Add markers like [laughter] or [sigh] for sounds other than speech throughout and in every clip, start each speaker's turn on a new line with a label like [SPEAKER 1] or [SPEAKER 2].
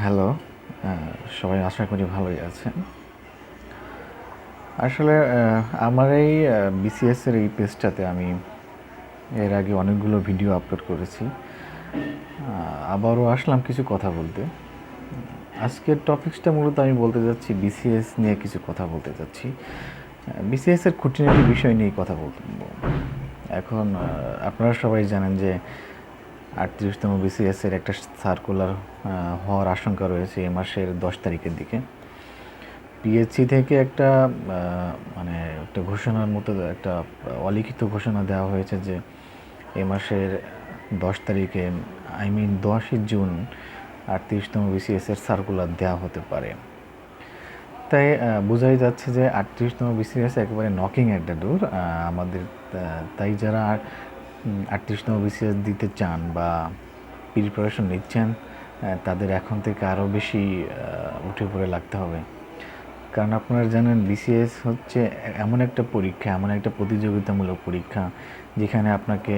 [SPEAKER 1] Hello সবাই আশা করি ভালোই আছেন। আসলে আমার এই বিসিএস এর এই পেজটাতে আমি এর আগে অনেকগুলো ভিডিও আপলোড করেছি। আবারও আসলাম কিছু কথা বলতে। আজকের টপিকসটা মূলত আমি বলতে যাচ্ছি বিসিএস নিয়ে কিছু কথা বলতে যাচ্ছি। বিসিএস এর খুঁটিনাটি বিষয় নিয়ে কথা বলতে এখন আপনারা সবাই জানেন যে আটত্রিশতম বিসিএস এর একটা সার্কুলার হওয়ার আশঙ্কা রয়েছে এ মাসের দশ তারিখের দিকে। পিএইচসি থেকে একটা মানে একটা ঘোষণার মতো, একটা অলিখিত ঘোষণা দেওয়া হয়েছে যে এ মাসের দশ তারিখে আই মিন দশই জুন, আটত্রিশতম বিসিএস এর সার্কুলার দেওয়া হতে পারে। তাই বোঝাই যাচ্ছে যে আটত্রিশতম বিসিএস একেবারে নকিং অ্যাট দ্য ডোর আমাদের তাই যারা আটত্রিশতম বিসিএস দিতে চান বা প্রিপারেশন নিচ্ছেন তাদের এখন থেকে আরও বেশি উঠে পড়ে লাগতে হবে। কারণ আপনারা জানেন বিসিএস হচ্ছে এমন একটা পরীক্ষা, এমন একটা প্রতিযোগিতামূলক পরীক্ষা, যেখানে আপনাকে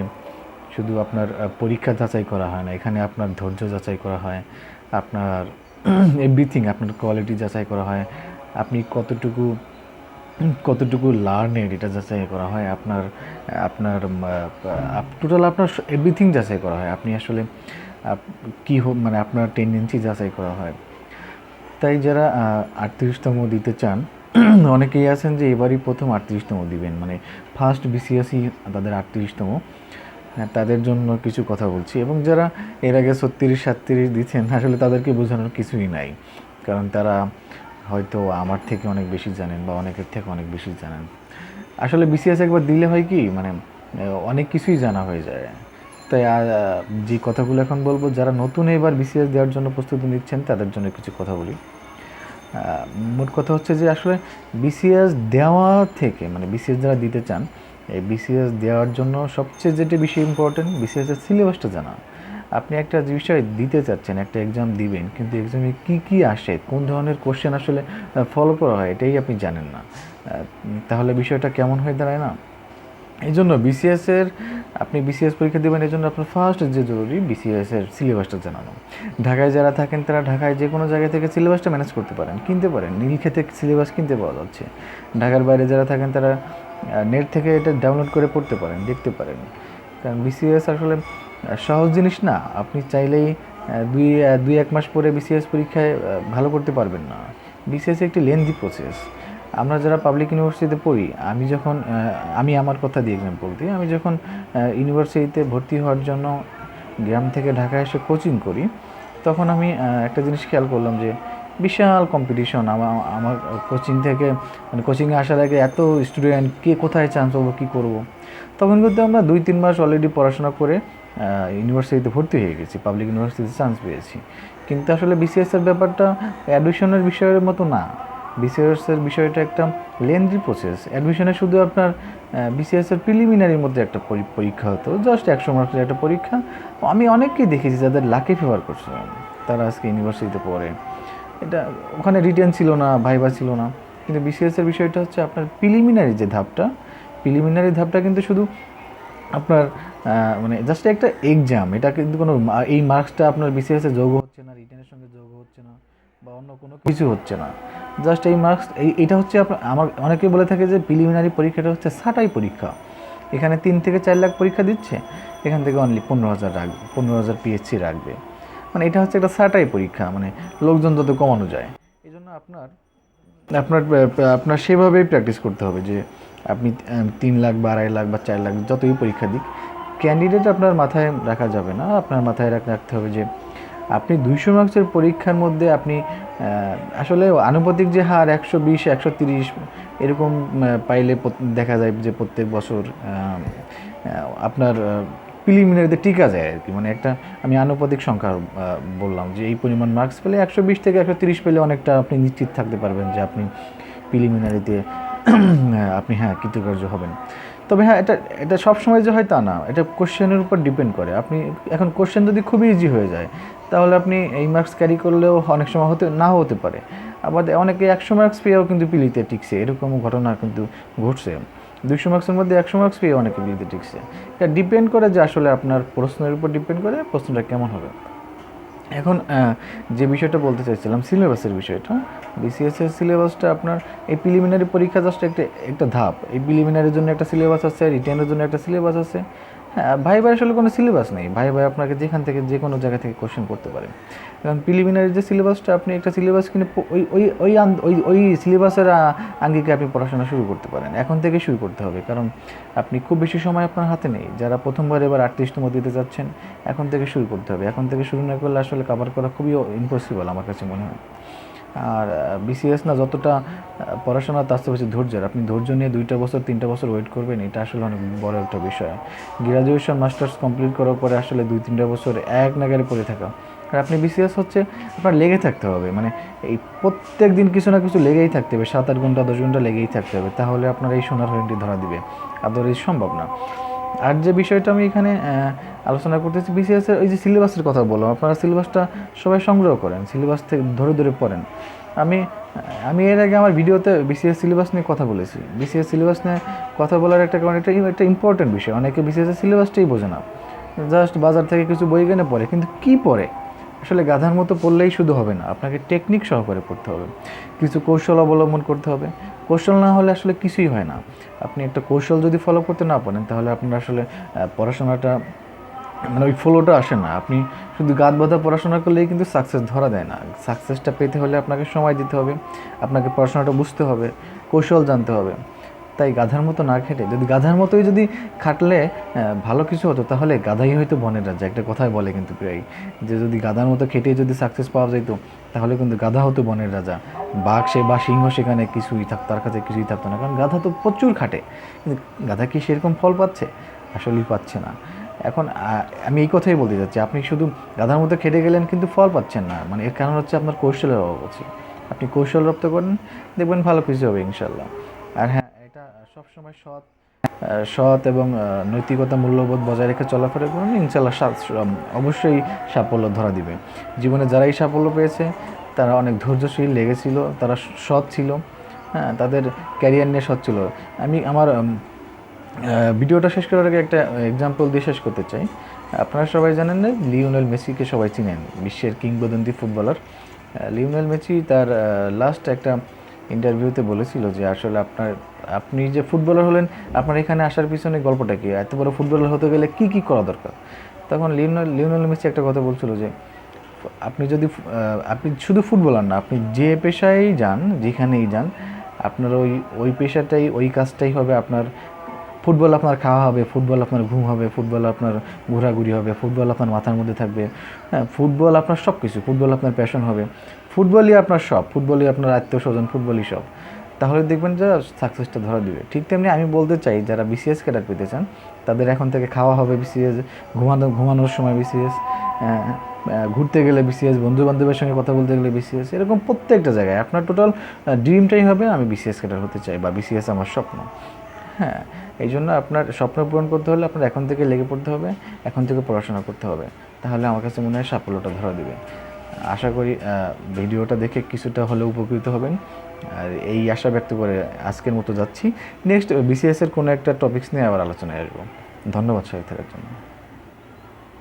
[SPEAKER 1] শুধু আপনার পরীক্ষা যাচাই করা হয় না, এখানে আপনার ধৈর্য যাচাই করা হয়, আপনার [clears throat] এভরিথিং আপনার কোয়ালিটি যাচাই করা হয়, আপনি কতটুকু কতটুকু লার্নেড এটা যাচাই করা হয়? আপনার আপনার টোটাল আপনার এভরিথিং যাচাই করা হয়। আপনি আসলে কি মানে আপনার টেন্ডেন্সি যাচাই করা হয়। তাই যারা আটত্রিশতম দিতে চান [clears throat] অনেকেই আছেন যে এবারই প্রথম আটত্রিশতম দিবেন। মানে ফার্স্ট বিসিএসই তাদের আটত্রিশতম। হ্যাঁ, তাদের জন্য কিছু কথা বলছি। এবং যারা এর আগে ছত্রিশ সাতত্রিশ দিচ্ছেন আসলে তাদেরকে বোঝানোর কিছুই নাই। কারণ তারা হয়তো আমার থেকে অনেক বেশি জানেন বা অনেকের থেকে অনেক বেশি জানেন। আসলে বিসিএস একবার দিলে হয় কি মানে অনেক কিছুই জানা হয়ে যায়। তাই যে কথাগুলো এখন বলব, যারা নতুন এবার বিসিএস দেওয়ার জন্য প্রস্তুতি নিচ্ছেন, তাদের জন্য কিছু কথা বলি। মোট কথা হচ্ছে যে, আসলে বিসিএস দেওয়া থেকে মানে বিসিএস যারা দিতে চান, এই বিসিএস দেওয়ার জন্য সবচেয়ে যেটা বেশি ইম্পর্টেন্ট বিসিএস এর সিলেবাসটা জানা। আপনি একটা বিষয় দিতে চাচ্ছেন, একটা এক্সাম দিবেন, কিন্তু এক্সামে কি কি আসে? কোন ধরনের কোশ্চেন আসলে ফলো করা হয়? এটাই আপনি জানেন না। তাহলে বিষয়টা কেমন হয়ে দাঁড়ায় না? এই জন্য বিসিএস এর, আপনি বিসিএস পরীক্ষা দেবেন এই জন্য আপনার ফার্স্ট যে জরুরি বিসিএস এর সিলেবাসটা জানানো। ঢাকায় যারা থাকেন, তারা ঢাকায় যে কোনো জায়গা থেকে সিলেবাসটা ম্যানেজ করতে পারেন, কিনতে পারেন। নীলক্ষেতে সিলেবাস কিনতে পাওয়া যাচ্ছে। ঢাকার বাইরে যারা থাকেন, তারা নেট থেকে এটা ডাউনলোড করে পড়তে পারেন, দেখতে পারেন। কারণ বিসিএস আসলে সহজ জিনিস না। আপনি চাইলেই দুই দুই, এক মাস পরে বিসিএস পরীক্ষায় ভালো করতে পারবেন না। বিসিএস একটি লেন্দি প্রসেস আমরা যারা পাবলিক ইউনিভার্সিটিতে পড়ি, আমি যখন আমি আমার কথা দিয়ে এক্সাম্পল দিই, আমি যখন ইউনিভার্সিটিতে ভর্তি হওয়ার জন্য গ্রাম থেকে ঢাকা এসে কোচিং করি, তখন আমি একটা জিনিস খেয়াল করলাম যে, বিশাল কম্পিটিশন আমার আমার কোচিং থেকে মানে কোচিংয়ে আসার আগে এত স্টুডেন্ট কে কোথায় চান্স পাবো, কী করব? তখন কিন্তু আমরা দুই, তিন মাস অলরেডি পড়াশোনা করে ইউনিভার্সিটিতে ভর্তি হয়ে গেছি পাবলিক ইউনিভার্সিটিতে চান্স পেয়েছি। কিন্তু আসলে বিসিএস এর ব্যাপারটা অ্যাডমিশনের বিষয়ের মতো না। বিসিএসের বিষয়টা একটা লেন্দি প্রসেস অ্যাডমিশনে শুধু আপনার বিসিএস এর প্রিলিমিনারির মধ্যে একটা পরি- পরীক্ষা হতো জাস্ট একশো মার্কের একটা পরীক্ষা। আমি অনেককেই দেখেছি যাদের লাকে ফেভার করছে তারা আজকে ইউনিভার্সিটিতে পড়ে। এটা ওখানে রিটেন ছিল না ভাইবা ছিল না। কিন্তু বিসিএস এর বিষয়টা হচ্ছে আপনার প্রিলিমিনারি যে ধাপটা প্রিলিমিনারি ধাপটা কিন্তু শুধু আপনার মানে জাস্ট একটা এক্সাম এটা কিন্তু কোনো, এই মার্কসটা আপনার বিসিএস যোগ হচ্ছে না রিটার্নের সঙ্গে যোগ হচ্ছে না, বা অন্য কোনো কিছু হচ্ছে না। জাস্ট এই মার্কস এই, এটা হচ্ছে আপনার আমার, অনেকে বলে থাকে যে প্রিলিমিনারি পরীক্ষাটা হচ্ছে ছাঁটাই পরীক্ষা। এখানে তিন থেকে চার লাখ পরীক্ষা দিচ্ছে, এখান থেকে অনলি পনেরো হাজার রাখবে পনেরো হাজার পিএসসি রাখবে। মানে এটা হচ্ছে একটা ছাঁটাই পরীক্ষা মানে লোকজন যত কমানো যায়। এই জন্য আপনার আপনার আপনার সেভাবেই প্র্যাকটিস করতে হবে যে আপনি তিন লাখ বা আড়াই লাখ বা চার লাখ যতই পরীক্ষা দিক ক্যান্ডিডেট আপনার মাথায় রাখা যাবে না। আপনার মাথায় রাখতে হবে যে আপনি দুইশো মার্কসের পরীক্ষার মধ্যে আপনি আসলে আনুপাতিক যে হার একশো বিশ, একশো তিরিশ এরকম পাইলে দেখা যায় যে প্রত্যেক বছর আপনার প্রিলিমিনারিতে টিকা যায় আর কি। মানে একটা আমি আনুপাতিক সংখ্যা বললাম যে এই পরিমাণ মার্কস পেলে একশো বিশ থেকে একশো তিরিশ পেলে অনেকটা আপনি নিশ্চিত থাকতে পারবেন যে আপনি প্রিলিমিনারিতে আপনি হ্যাঁ কৃতকার্য হবেন। তবে হ্যাঁ এটা এটা সবসময় যে হয় তা না। এটা কোশ্চেনের উপর ডিপেন্ড করে। আপনি এখন কোশ্চেন যদি খুবই ইজি হয়ে যায়, তাহলে আপনি এই মার্কস ক্যারি করলেও অনেক সময় হতে না হতে পারে। আবার অনেকে একশো মার্কস পেয়েও কিন্তু পিলিতে টিকছে। এরকম ঘটনা কিন্তু ঘটছে। দুইশো মার্কসের মধ্যে একশো মার্কস পেয়ে অনেকে বিলিতে টিকছে। এটা ডিপেন্ড করে যে আসলে আপনার প্রশ্নের উপর ডিপেন্ড করে প্রশ্নটা কেমন হবে। এখন যে বিষয়টা বলতে চাইছিলাম সিলেবাসের বিষয়টা বিসিএসের সিলেবাসটা আপনার, এই প্রিলিমিনারি পরীক্ষা জাস্ট একটা একটা ধাপ। এই প্রিলিমিনারির জন্য একটা সিলেবাস আছে রিটেনের জন্য একটা সিলেবাস আছে। হ্যাঁ ভাই ভাই আসলে কোনো সিলেবাস নেই। ভাই ভাই আপনাকে যেখান থেকে যে কোনো জায়গা থেকে কোশ্চেন করতে পারেন কারণ প্রিলিমিনারি যে সিলেবাসটা আপনি একটা সিলেবাস কিনে ওই ওই ওই ওই ওই সিলেবাসের আঙ্গিকে আপনি পড়াশোনা শুরু করতে পারেন। এখন থেকে শুরু করতে হবে। কারণ আপনি খুব বেশি সময় আপনার হাতে নেই। যারা প্রথমবার এবার আটত্রিশতম দিতে যাচ্ছেন, এখন থেকে শুরু করতে হবে। এখন থেকে শুরু না করলে আসলে কাভার করা খুবই ইম্পসিবল আমার কাছে মনে হয়। আর বিসিএস না যতটা পড়াশোনা তার চেয়ে বেশি ধৈর্যের আপনি ধৈর্য নিয়ে দুইটা বছর, তিনটা বছর ওয়েট করবেন, এটা আসলে অনেক বড় একটা বিষয়। গ্রাজুয়েশন মাস্টার্স কমপ্লিট করার পরে আসলে দুই, তিনটা বছর এক নাগারে পড়ে থাকা। আর আপনি বিসিএস হচ্ছে আপনার লেগে থাকতে হবে। মানে এই প্রত্যেক দিন কিছু না কিছু লেগেই থাকতে হবে। সাত, আট ঘণ্টা, দশ ঘণ্টা লেগেই থাকতে হবে। তাহলে আপনার এই সোনার হরিণটি ধরা দিবে। আদারওয়াইজ সম্ভব না। আর যে বিষয়টা আমি এখানে আলোচনা করতেছি বিসিএসের ওই যে সিলেবাসের কথা বললাম, আপনারা সিলেবাসটা সবাই সংগ্রহ করেন সিলেবাস থেকে ধরে ধরে পড়েন। আমি আমি এর আগে আমার ভিডিওতে বিসিএস সিলেবাস নিয়ে কথা বলেছি। বিসিএস সিলেবাস নিয়ে কথা বলার একটা কারণ এটা একটা ইম্পর্টেন্ট বিষয়। অনেকে বিসিএসের সিলেবাসটাই বোঝে না। জাস্ট বাজার থেকে কিছু বই কিনে পড়ে, কিন্তু কী পড়ে? আসলে গাধার মতো পড়লেই শুধু হবে না, আপনাকে টেকনিক সহকারে পড়তে হবে। কিছু কৌশল অবলম্বন করতে হবে। কৌশল না হলে আসলে কিছুই হয় না। আপনি একটা কৌশল যদি ফলো করতে না পারেন, তাহলে আপনার আসলে পড়াশোনাটা মানে ওই ফলোটা আসে না। আপনি শুধু গাত বাঁধা পড়াশোনা করলেই কিন্তু সাকসেস ধরা দেয় না। সাকসেসটা পেতে হলে আপনাকে সময় দিতে হবে। আপনাকে পড়াশোনাটা বুঝতে হবে। কৌশল জানতে হবে। তাই গাধার মতো না খেটে যদি গাধার মতোই যদি খাটলে ভালো কিছু হতো, তাহলে গাধাই হয়তো বনের রাজা। একটা কথাই বলে কিন্তু প্রায় যে যদি গাধার মতো খেটে যদি সাকসেস পাওয়া যেত তাহলে কিন্তু গাধা হতো বনের রাজা। বাঘ সে বা সিংহ সেখানে কিছুই থাকতো তার কাছে কিছুই থাকতো না, কারণ গাধা তো প্রচুর খাটে। কিন্তু গাধা কি সেরকম ফল পাচ্ছে? আসলেই পাচ্ছে না। এখন আমি এই কথাই বলতে চাচ্ছি, আপনি শুধু গাধার মতো খেটে গেলেন, কিন্তু ফল পাচ্ছেন না। মানে এর কারণ হচ্ছে আপনার কৌশলের অভাব আছে। আপনি কৌশল রপ্ত করেন, দেখবেন ভালো কিছু হবে ইনশাল্লাহ আর হ্যাঁ সবসময় সৎ সৎ এবং নৈতিকতা মূল্যবোধ বজায় রেখে চলাফেরা করুন ইনশাল্লাহ অবশ্যই সাফল্য ধরা দিবে। জীবনে যারাই সাফল্য পেয়েছে, তারা অনেক ধৈর্যশীল, লেগেছিল, তারা সৎ ছিল হ্যাঁ তাদের ক্যারিয়ার নিয়ে সৎ ছিল। আমি আমার ভিডিওটা শেষ করার আগে একটা এক্সাম্পল দিয়ে শেষ করতে চাই। আপনারা সবাই জানেন না, লিওনেল মেসিকে সবাই চিনেন, বিশ্বের কিংবদন্তি ফুটবলার। লিওনেল মেসি তার লাস্ট একটা ইন্টারভিউতে বলেছিল যে আসলে আপনার, আপনি যে ফুটবলার হলেন, আপনার এখানে আসার পিছনে গল্পটা কি? এত বড় ফুটবলার হতে গেলে কি কি করা দরকার? তখন লিওনেল লিওনেল মেসি একটা কথা বলছিল যে, আপনি যদি আপনি শুধু ফুটবলার না, আপনি যে পেশায় যান, যেখানেই যান, আপনার ওই ওই পেশাটাই, ওই কাজটাই হবে আপনার ফুটবল আপনার খাওয়া হবে ফুটবল আপনার ঘুম হবে ফুটবল আপনার ঘোরাঘুরি হবে ফুটবল আপনার মাথার মধ্যে থাকবে হ্যাঁ ফুটবল আপনার সব কিছু ফুটবল আপনার প্যাশন হবে। ফুটবলই আপনার সব ফুটবলই আপনার আত্মীয় স্বজন ফুটবলই সব তাহলে দেখবেন যে সাকসেসটা ধরা দিবে। ঠিক তেমনি আমি বলতে চাই, যারা বিসিএস ক্যাডার পেতে চান, তাদের এখন থেকে খাওয়া হবে বিসিএস ঘুমানো, ঘুমানোর সময় বিসিএস ঘুরতে গেলে বিসিএস বন্ধু বান্ধবের সঙ্গে কথা বলতে গেলে বিসিএস এরকম প্রত্যেকটা জায়গায়। আপনার টোটাল ড্রিমটাই হবে আমি বিসিএস ক্যাডার হতে চাই বা বিসিএস আমার স্বপ্ন। হ্যাঁ এই জন্য আপনার স্বপ্ন পূরণ করতে হলে আপনার এখন থেকে লেগে পড়তে হবে, এখন থেকে পড়াশোনা করতে হবে। তাহলে আমার কাছে মনে হয় সাফল্যটা ধরা দিবে। আশা করি ভিডিওটা দেখে কিছুটা হলেও উপকৃত হবেন। আর এই আশা ব্যক্ত করে আজকের মতো যাচ্ছি। নেক্সট বিসিএস এর কোনো একটা টপিক্স নিয়ে আবার আলোচনায় আসব। ধন্যবাদ সবাই থাকার জন্য।